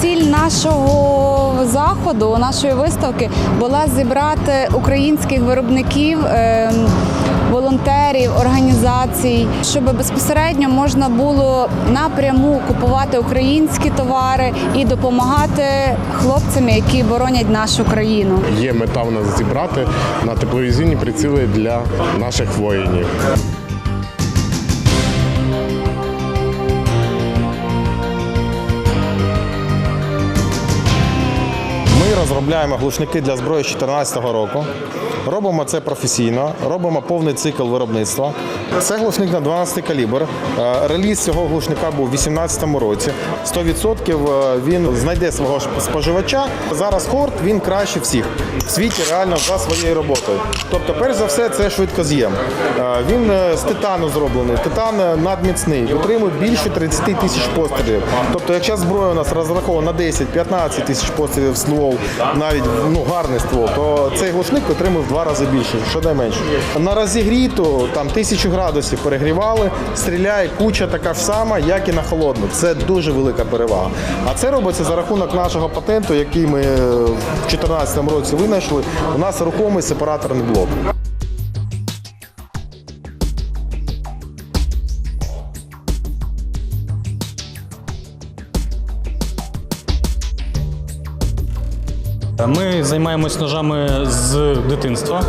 ціль нашого заходу, нашої виставки була зібрати українських виробників. ем, Волонтерів, організацій, щоб безпосередньо можна було напряму купувати українські товари і допомагати хлопцям, які боронять нашу країну. Є мета в нас зібрати на тепловізійні приціли для наших воїнів. Ми розробляємо глушники для зброї з 2014 року. Робимо це професійно, робимо повний цикл виробництва. Це глушник на 12 калібр. Е, Реліз цього глушника був у 2018 році. 100% е, він знайде свого споживача. Зараз хорт він краще всіх в світі реально за своєю роботою. Тобто, перш за все, це швидкоз'єм. Е, Він е, з титану зроблений. Титан е, надміцний, витримує більше 30 тисяч пострілів. Тобто, якщо зброя у нас розрахована на 10-15 тисяч пострілів ствол, навіть ну, гарний ствол, то цей глушник витримує в два рази більше, щонайменше. На розігріту там тисячу градусів перегрівали, стріляє куча така ж сама, як і на холодну. Це дуже велика перевага. А це робиться за рахунок нашого патенту, який ми в 2014 році винайшли. У нас рухомий сепараторний блок. Ми займаємось ножами з дитинства.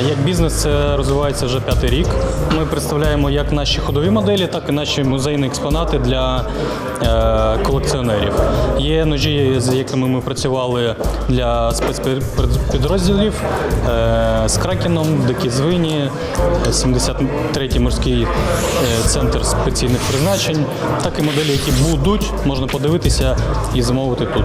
Як бізнес це розвивається вже п'ятий рік. Ми представляємо як наші ходові моделі, так і наші музейні експонати для е, колекціонерів. Є ножі, з якими ми працювали для спецпідрозділів е, з Кракеном, Дикі Звині, 73-й морський е, центр спеційних призначень, так і моделі, які будуть, можна подивитися і замовити тут.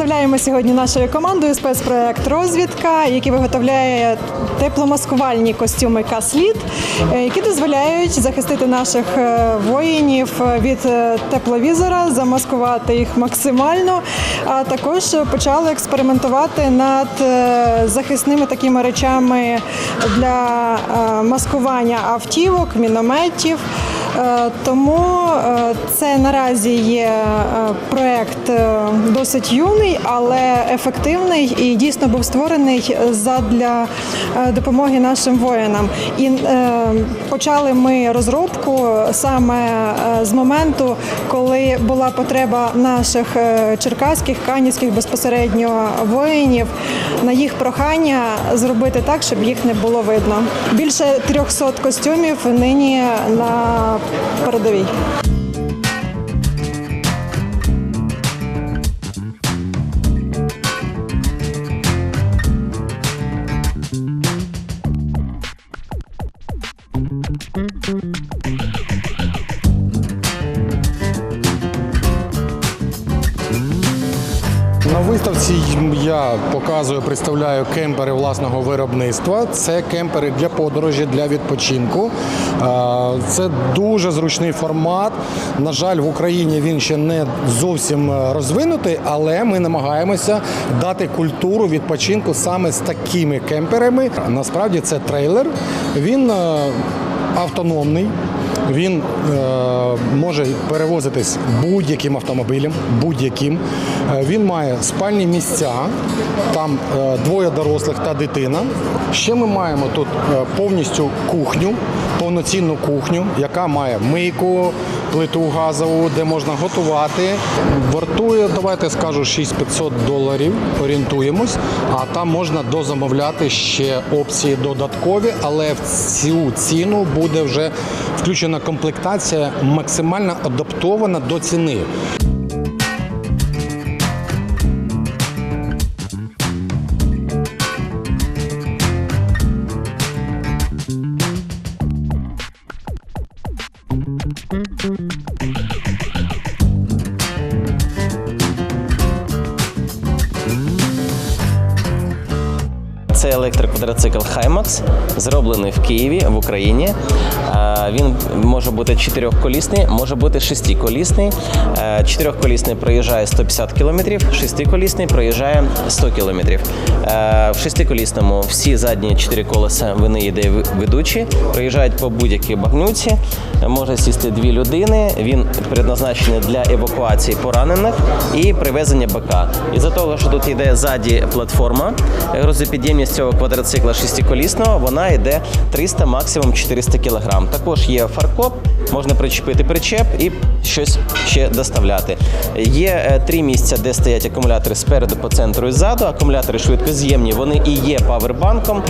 Представляємо сьогодні нашою командою спецпроект Розвідка, який виготовляє тепломаскувальні костюми Касліт, е, які дозволяють захистити наших е, воїнів від е, тепловізора, замаскувати їх максимально. А також почали експериментувати над захисними такими речами для маскування автівок, мінометів. Е, Тому е, це наразі є е, проект досить юний, але ефективний і дійсно був створений задля допомоги нашим воїнам. І почали ми розробку саме з моменту, коли була потреба наших черкаських, канівських безпосередньо воїнів на їх прохання зробити так, щоб їх не було видно. Більше 300 костюмів нині на передовій. На виставці я показую, представляю кемпери власного виробництва. Це кемпери для подорожі, для відпочинку. Е, Це дуже зручний формат. На жаль, в Україні він ще не зовсім е, розвинутий, але ми намагаємося дати культуру відпочинку саме з такими кемперами. Насправді це трейлер. Він е, автономний. Він е, може перевозитись будь-яким автомобілем, будь-яким. Е, він має спальні місця, там е, двоє дорослих та дитина. Ще ми маємо тут е, повністю кухню, повноцінну кухню, яка має мийку, плиту газову, де можна готувати. Вартує, давайте скажу, 6500 доларів, орієнтуємось. А там можна дозамовляти ще опції додаткові, але в цю ціну буде вже включена комплектація максимально адаптована до ціни. Електроквадроцикл Himax, зроблений в Києві в Україні. Е, Він може бути чотирьохколісний, може бути шестиколісний. Е, Чотирьохколісний проїжджає 150 км, шестиколісний проїжджає 100 км. В шестиколісному всі задні чотири колеса вони йде ведучі, проїжджають по будь-якій багнюці. Може сісти дві людини. Він предназначений для евакуації поранених і привезення БК. Із-за того, що тут йде ззаді платформа, грузопідємність цього квадроцикла шестиколісного, вона йде 300, максимум 400 кг. Також є фаркоп, можна причепити причеп і щось ще доставляти. Є е, три місця, де стоять акумулятори спереду, по центру і ззаду. Акумулятори швидкоз'ємні, вони і є павербанком.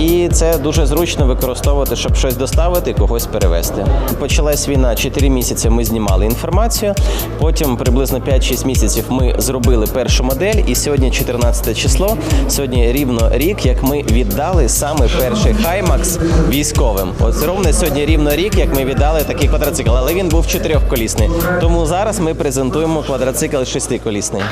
І це дуже зручно використовувати, щоб щось доставити і когось перевезти. Почалась війна 4 місяці. Ми знімали інформацію. Потім приблизно 5-6 місяців ми зробили першу модель. І сьогодні 14 число. Сьогодні рівно рік, як ми віддали саме перший Хаймакс військовим. От ровно сьогодні рівно рік, як ми віддали такий квадроцикл, але він був чотирьохколісний. Тому зараз ми презентуємо квадроцикл шестиколісний.